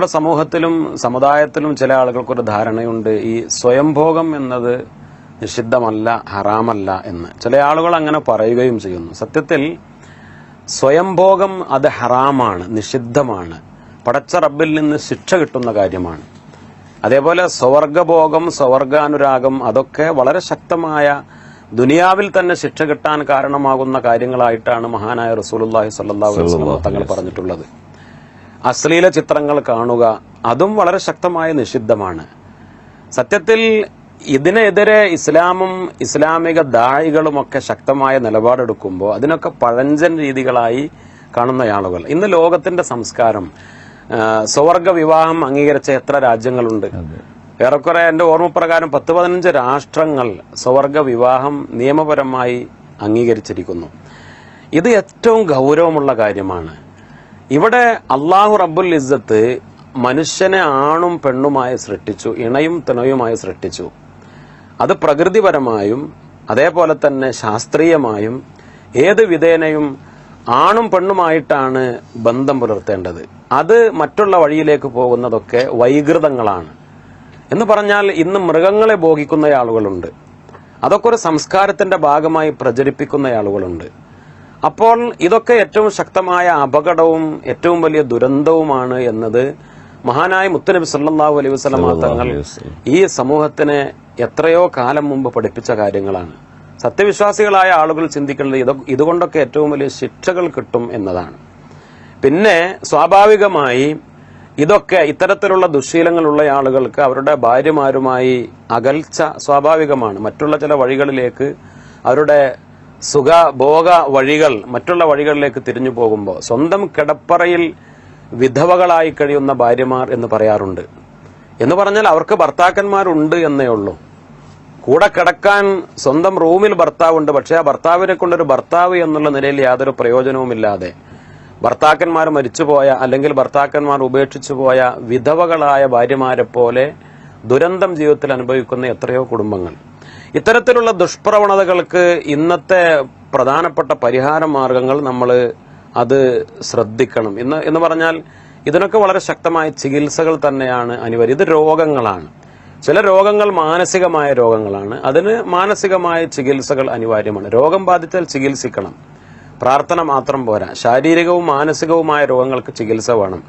നമ്മുടെ സമൂഹത്തിലും സമുദായത്തിലും ചില ആളുകൾക്കൊരു ധാരണയുണ്ട് ഈ സ്വയംഭോഗം എന്നത് നിഷിദ്ധമല്ല ഹറാമല്ല എന്ന്. ചില ആളുകൾ അങ്ങനെ പറയുകയും ചെയ്യുന്നു. സത്യത്തിൽ സ്വയംഭോഗം അത് ഹറാമാണ് നിഷിദ്ധമാണ്. പടച്ച റബ്ബിൽ നിന്ന് ശിക്ഷ കിട്ടുന്ന കാര്യമാണ്. അതേപോലെ സ്വവർഗഭോഗം സ്വവർഗാനുരാഗം അതൊക്കെ വളരെ ശക്തമായ ദുനിയാവിൽ തന്നെ ശിക്ഷ കിട്ടാൻ കാരണമാകുന്ന കാര്യങ്ങളായിട്ടാണ് മഹാനായ അലൈഹി വസല്ലം തങ്ങൾ പറഞ്ഞിട്ടുള്ളത്. അശ്ലീല ചിത്രങ്ങൾ കാണുക അതും വളരെ ശക്തമായ നിഷിദ്ധമാണ്. സത്യത്തിൽ ഇതിനെതിരെ ഇസ്ലാമും ഇസ്ലാമിക ദാഴികളുമൊക്കെ ശക്തമായ നിലപാടെടുക്കുമ്പോൾ അതിനൊക്കെ പഴഞ്ചൻ രീതികളായി കാണുന്ന ആളുകൾ. ഇന്ന് ലോകത്തിന്റെ സംസ്കാരം സ്വർഗ വിവാഹം അംഗീകരിച്ച എത്ര രാജ്യങ്ങളുണ്ട്? ഏറെക്കുറെ എന്റെ ഓർമ്മപ്രകാരം പത്ത് പതിനഞ്ച് രാഷ്ട്രങ്ങൾ സ്വർഗ വിവാഹം നിയമപരമായി അംഗീകരിച്ചിരിക്കുന്നു. ഇത് ഏറ്റവും ഗൗരവമുള്ള കാര്യമാണ്. ഇവിടെ അള്ളാഹു റബ്ബുൽ ഇസ്സത്ത് മനുഷ്യനെ ആണും പെണ്ണുമായി സൃഷ്ടിച്ചു ഇണയും തിണയുമായി സൃഷ്ടിച്ചു. അത് പ്രകൃതിപരമായും അതേപോലെ തന്നെ ശാസ്ത്രീയമായും ഏത് വിധേനയും ആണും പെണ്ണുമായിട്ടാണ് ബന്ധം പുലർത്തേണ്ടത്. അത് മറ്റുള്ള വഴിയിലേക്ക് പോകുന്നതൊക്കെ വൈകൃതങ്ങളാണ്. എന്ന് പറഞ്ഞാൽ ഇന്ന് മൃഗങ്ങളെ ഭോഗിക്കുന്ന ആളുകളുണ്ട് അതൊക്കെ ഒരു സംസ്കാരത്തിന്റെ ഭാഗമായി പ്രചരിപ്പിക്കുന്ന ആളുകളുണ്ട് അപ്പോൾ ഇതൊക്കെ ഏറ്റവും ശക്തമായ അപകടവും ഏറ്റവും വലിയ ദുരന്തവുമാണ് എന്നത് മഹാനായ മുത്തനബി സല്ലാഹു അലൈഹി വസല്ലമ തങ്ങൾ ഈ സമൂഹത്തിന് എത്രയോ കാലം മുമ്പ് പഠിപ്പിച്ച കാര്യങ്ങളാണ്. സത്യവിശ്വാസികളായ ആളുകൾ ചിന്തിക്കേണ്ടത് ഇത് ഇതുകൊണ്ടൊക്കെ ഏറ്റവും വലിയ ശിക്ഷകൾ കിട്ടും എന്നതാണ്. പിന്നെ സ്വാഭാവികമായി ഇതൊക്കെ ഇത്തരത്തിലുള്ള ദുശീലങ്ങളുള്ള ആളുകൾക്ക് അവരുടെ ഭാര്യമാരുമായി അകൽച്ച സ്വാഭാവികമാണ്. മറ്റുള്ള ചില വഴികളിലേക്ക് അവരുടെ സുഖ ഭോഗ വഴികൾ മറ്റുള്ള വഴികളിലേക്ക് തിരിഞ്ഞു പോകുമ്പോൾ സ്വന്തം കിടപ്പറയിൽ വിധവകളായി കഴിയുന്ന ഭാര്യമാർ എന്ന് പറയാറുണ്ട്. എന്ന് പറഞ്ഞാൽ അവർക്ക് ഭർത്താക്കന്മാരുണ്ട് എന്നേ ഉള്ളൂ. കൂടെ കിടക്കാൻ സ്വന്തം റൂമിൽ ഭർത്താവുണ്ട് പക്ഷേ ആ ഭർത്താവിനെ കൊണ്ടൊരു ഭർത്താവ് എന്നുള്ള നിലയിൽ യാതൊരു പ്രയോജനവുമില്ലാതെ ഭർത്താക്കന്മാർ മരിച്ചുപോയ അല്ലെങ്കിൽ ഭർത്താക്കന്മാർ ഉപേക്ഷിച്ചു പോയ വിധവകളായ ഭാര്യമാരെ പോലെ ദുരന്തം ജീവിതത്തിൽ അനുഭവിക്കുന്ന എത്രയോ കുടുംബങ്ങൾ. ഇത്തരത്തിലുള്ള ദുഷ്പ്രവണതകൾക്ക് ഇന്നത്തെ പ്രധാനപ്പെട്ട പരിഹാര മാർഗങ്ങൾ നമ്മൾ അത് ശ്രദ്ധിക്കണം. ഇന്ന് എന്ന് പറഞ്ഞാൽ ഇതിനൊക്കെ വളരെ ശക്തമായ ചികിത്സകൾ തന്നെയാണ് അനിവാര്യം. ഇത് രോഗങ്ങളാണ്. ചില രോഗങ്ങൾ മാനസികമായ രോഗങ്ങളാണ്. അതിന് മാനസികമായ ചികിത്സകൾ അനിവാര്യമാണ്. രോഗം ബാധിച്ചാൽ ചികിത്സിക്കണം. പ്രാർത്ഥന മാത്രം പോരാ. ശാരീരികവും മാനസികവുമായ രോഗങ്ങൾക്ക് ചികിത്സ വേണം.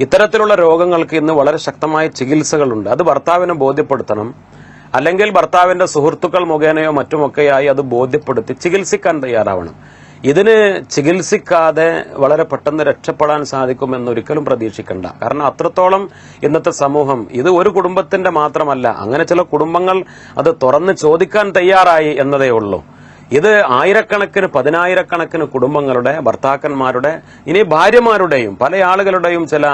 ഇത്തരത്തിലുള്ള രോഗങ്ങൾക്ക് ഇന്ന് വളരെ ശക്തമായ ചികിത്സകളുണ്ട്. അത് ഭർത്താവിനെ ബോധ്യപ്പെടുത്തണം. അല്ലെങ്കിൽ ഭർത്താവിന്റെ സുഹൃത്തുക്കൾ മുഖേനയോ മറ്റുമൊക്കെയായി അത് ബോധ്യപ്പെടുത്തി ചികിത്സിക്കാൻ തയ്യാറാവണം. ഇതിന് ചികിത്സിക്കാതെ വളരെ പെട്ടെന്ന് രക്ഷപ്പെടാൻ സാധിക്കുമെന്ന് ഒരിക്കലും പ്രതീക്ഷിക്കണ്ട. കാരണം അത്രത്തോളം ഇന്നത്തെ സമൂഹം ഇത് ഒരു കുടുംബത്തിന്റെ മാത്രമല്ല അങ്ങനെ ചില കുടുംബങ്ങൾ അത് തുറന്ന് ചോദിക്കാൻ തയ്യാറായി എന്നതേ ഉള്ളൂ. ഇത് ആയിരക്കണക്കിന് പതിനായിരക്കണക്കിന് കുടുംബങ്ങളുടെ ഭർത്താക്കന്മാരുടെ ഇനി ഭാര്യമാരുടെയും പല ആളുകളുടെയും ചില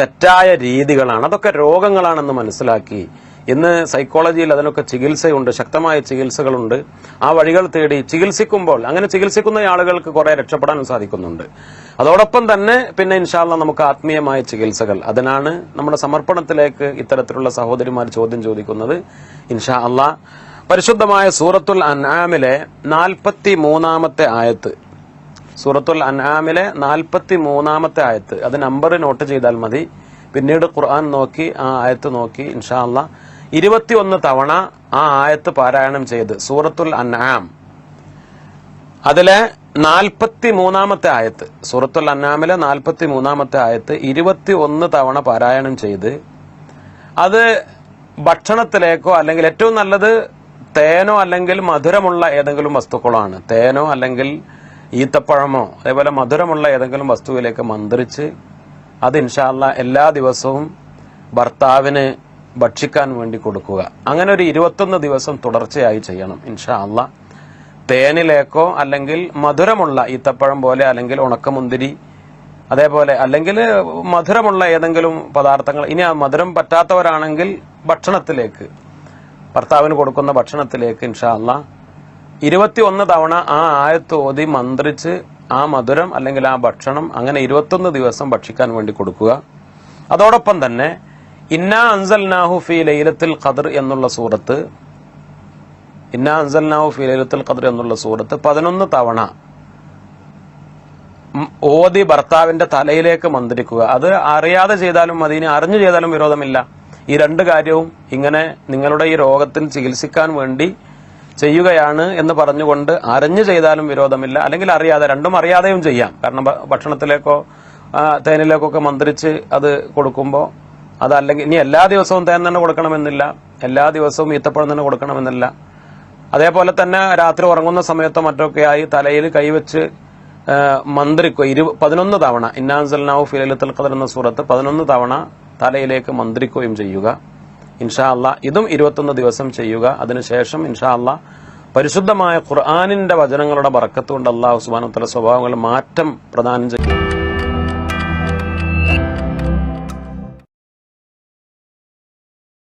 തെറ്റായ രീതികളാണ്. അതൊക്കെ രോഗങ്ങളാണെന്ന് മനസ്സിലാക്കി ഇന്ന് സൈക്കോളജിയിൽ അതിനൊക്കെ ചികിത്സയുണ്ട് ശക്തമായ ചികിത്സകളുണ്ട്. ആ വഴികൾ തേടി ചികിത്സിക്കുമ്പോൾ അങ്ങനെ ചികിത്സിക്കുന്ന ആളുകൾക്ക് കുറെ രക്ഷപ്പെടാൻ സാധിക്കുന്നുണ്ട്. അതോടൊപ്പം തന്നെ പിന്നെ ഇൻഷാല്ല നമുക്ക് ആത്മീയമായ ചികിത്സകൾ. അതിനാണ് നമ്മുടെ സമർപ്പണത്തിലേക്ക് ഇത്തരത്തിലുള്ള സഹോദരിമാർ ചോദ്യം ചോദിക്കുന്നത്. ഇൻഷാ അള്ളാ പരിശുദ്ധമായ സൂറത്തുൽ അൻആമിലെ നാൽപ്പത്തി മൂന്നാമത്തെ ആയത്ത്. സൂറത്തുൽ അൻആമിലെ നാൽപ്പത്തി മൂന്നാമത്തെ ആയത്ത്. അത് നമ്പർ നോട്ട് ചെയ്താൽ മതി. പിന്നീട് ഖുർആൻ നോക്കി ആ ആയത്ത് നോക്കി ഇൻഷാ അള്ളാ ഇരുപത്തിയൊന്ന് തവണ ആ ആയത്ത് പാരായണം ചെയ്ത് സൂറത്തുൽ അന്നാം അതിലെ നാൽപ്പത്തി മൂന്നാമത്തെ ആയത്ത് സൂറത്തുൽ അന്നാമിലെ നാൽപ്പത്തി മൂന്നാമത്തെ ആയത്ത് ഇരുപത്തി ഒന്ന് തവണ പാരായണം ചെയ്ത് അത് ഭക്ഷണത്തിലേക്കോ അല്ലെങ്കിൽ ഏറ്റവും നല്ലത് തേനോ അല്ലെങ്കിൽ മധുരമുള്ള ഏതെങ്കിലും വസ്തുക്കളാണ്. തേനോ അല്ലെങ്കിൽ ഈത്തപ്പഴമോ അതേപോലെ മധുരമുള്ള ഏതെങ്കിലും വസ്തുവിലേക്ക് മന്ത്രിച്ച് അത് ഇൻഷാല്ല എല്ലാ ദിവസവും ഭർത്താവിന് ഭക്ഷിക്കാൻ വേണ്ടി കൊടുക്കുക. അങ്ങനെ ഒരു ഇരുപത്തൊന്ന് ദിവസം തുടർച്ചയായി ചെയ്യണം ഇൻഷാ അല്ല തേനിലേക്കോ അല്ലെങ്കിൽ മധുരമുള്ള ഈത്തപ്പഴം പോലെ അല്ലെങ്കിൽ ഉണക്കമുന്തിരി അതേപോലെ അല്ലെങ്കിൽ മധുരമുള്ള ഏതെങ്കിലും പദാർത്ഥങ്ങൾ. ഇനി ആ മധുരം പറ്റാത്തവരാണെങ്കിൽ ഭക്ഷണത്തിലേക്ക് ഭർത്താവിന് കൊടുക്കുന്ന ഭക്ഷണത്തിലേക്ക് ഇൻഷാ അല്ല ഇരുപത്തിയൊന്ന് തവണ ആ ആയത്ത് ഓതി മന്ത്രിച്ച് ആ മധുരം അല്ലെങ്കിൽ ആ ഭക്ഷണം അങ്ങനെ ഇരുപത്തൊന്ന് ദിവസം ഭക്ഷിക്കാൻ വേണ്ടി കൊടുക്കുക. അതോടൊപ്പം തന്നെ ഇന്നാ അൻസൽനാഹു ഫി ലൈലത്തിൽ ഖദർ എന്നുള്ള സൂറത്ത് ഇന്നാ അൻസൽനാഹു ഫി ലൈലത്തിൽ ഖദർ എന്നുള്ള സൂറത്ത് പതിനൊന്ന് തവണ ഓതി ഭർത്താവിന്റെ തലയിലേക്ക് മന്ത്രിക്കുക. അത് അറിയാതെ ചെയ്താലും അതിനെ അറിഞ്ഞു ചെയ്താലും വിരോധമില്ല. ഈ രണ്ട് കാര്യവും ഇങ്ങനെ നിങ്ങളുടെ ഈ രോഗത്തിൽ ചികിത്സിക്കാൻ വേണ്ടി ചെയ്യുകയാണ് എന്ന് പറഞ്ഞുകൊണ്ട് അറിഞ്ഞു ചെയ്താലും വിരോധമില്ല. അല്ലെങ്കിൽ അറിയാതെ രണ്ടും അറിയാതെയും ചെയ്യാം. കാരണം ഭക്ഷണത്തിലേക്കോ തേനിലേക്കൊക്കെ മന്ത്രിച്ച് അത് കൊടുക്കുമ്പോൾ അതല്ലെങ്കിൽ ഇനി എല്ലാ ദിവസവും തേൻ തന്നെ കൊടുക്കണമെന്നില്ല എല്ലാ ദിവസവും ഈത്തപ്പഴം തന്നെ കൊടുക്കണമെന്നില്ല. അതേപോലെ തന്നെ രാത്രി ഉറങ്ങുന്ന സമയത്തോ മറ്റൊക്കെയായി തലയിൽ കൈവച്ച് മന്ത്രിക്കോ ഇരു പതിനൊന്ന് തവണ ഇന്നാൻസൽനാവ് ഫിലത്തുൽ ഖദർ എന്ന സൂറത്ത് പതിനൊന്ന് തവണ തലയിലേക്ക് മന്ത്രിക്കുകയും ചെയ്യുക. ഇൻഷാ അല്ല ഇതും ഇരുപത്തൊന്ന് ദിവസം ചെയ്യുക. അതിനുശേഷം ഇൻഷാ അല്ല പരിശുദ്ധമായ ഖുർആാനിന്റെ വചനങ്ങളുടെ വറക്കത്തുകൊണ്ട് അള്ളാഹു സുബാനത്തുള്ള സ്വഭാവങ്ങൾ മാറ്റം പ്രദാനം ചെയ്യും.